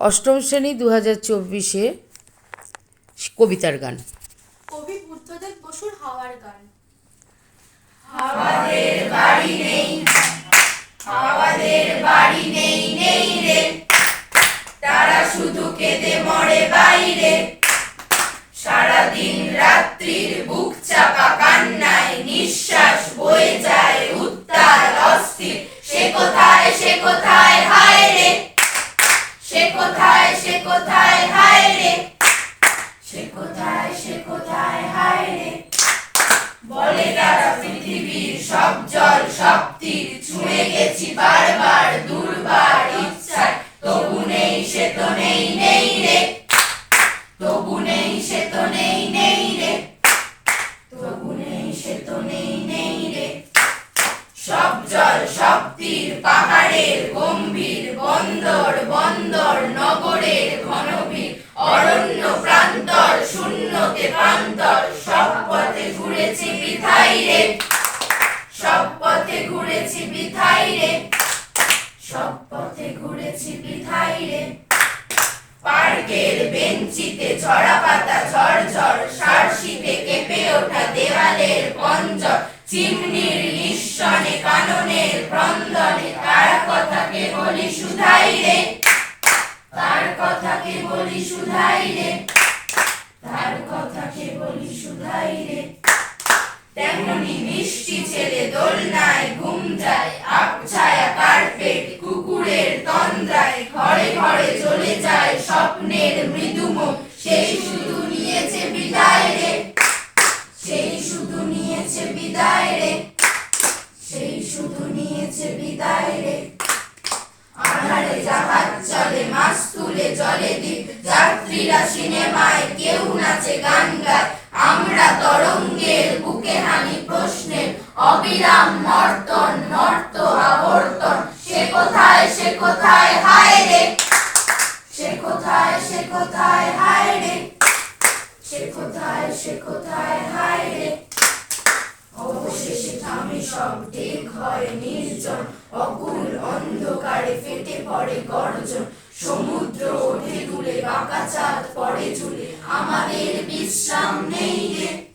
অষ্টম শ্রেণি দু হাজার চব্বিশে কবিতার গান। কবি বুদ্ধদেব বসুর হাওয়ার গান। হাওয়াদের বাড়ি নেই। কোথায়, হায় রে? সে কোথায় বলে তারা পৃথিবীর সব জল, সব তীর ছুঁয়ে গেছি বারবার, দুর্বার ইচ্ছায়। নেই নেই রে। তবু নেই, সে তো নেই নেই রে। তবু নেই, সে তো নেই নেই রে। সব জল, সব তীর পা ঘুরেছি বিথাই রে। সব পথে ঘুরেছি বিথাই রে। সব পথে ঘুরেছি বিথাই রে। পার্কের বেঞ্চিতে ছড়া পাতা ঝরঝর সারসিতে কেঁপে ওঠা দেওয়ালের পঞ্জর চিমনির নিঃসনে কাননের ক্রন্দনে তার কথা কেহ ছায়া কার্পেট কুকুরের তন্দ্রায় ঘরে ঘরে চলে যায় স্বপ্নের মৃদুম সেই শুধু নিয়েছে বিদায় রে, সেই শুধু নিয়েছে বিদায় রে, সেই শুধু নিয়েছে বিদায় রে। আধারে জাহাজ চলে মাছ তুলে জলে দ্বীপ। যাত্রীরা সিনেমায় কেউ নাচে, গান গায়। আমরা তরঙ্গের বুকে হানি প্রশ্নের অবিরাম মর্তন মর্ত কোথায়, সে কোথায়, হায় রে? সে কোথায় সে কোথায়, হায় রে? সে কোথায় সে কোথায়, হায় রে? অবশেষে থামে সব দিক হয় নির্জন। অকুল অন্ধকারে ফেটে পড়ে গর্জন। সমুদ্র ওঠে দুলে বাঁকা চাঁদ পড়ে ঝুলে। আমাদের বিশ্রাম নেই রে।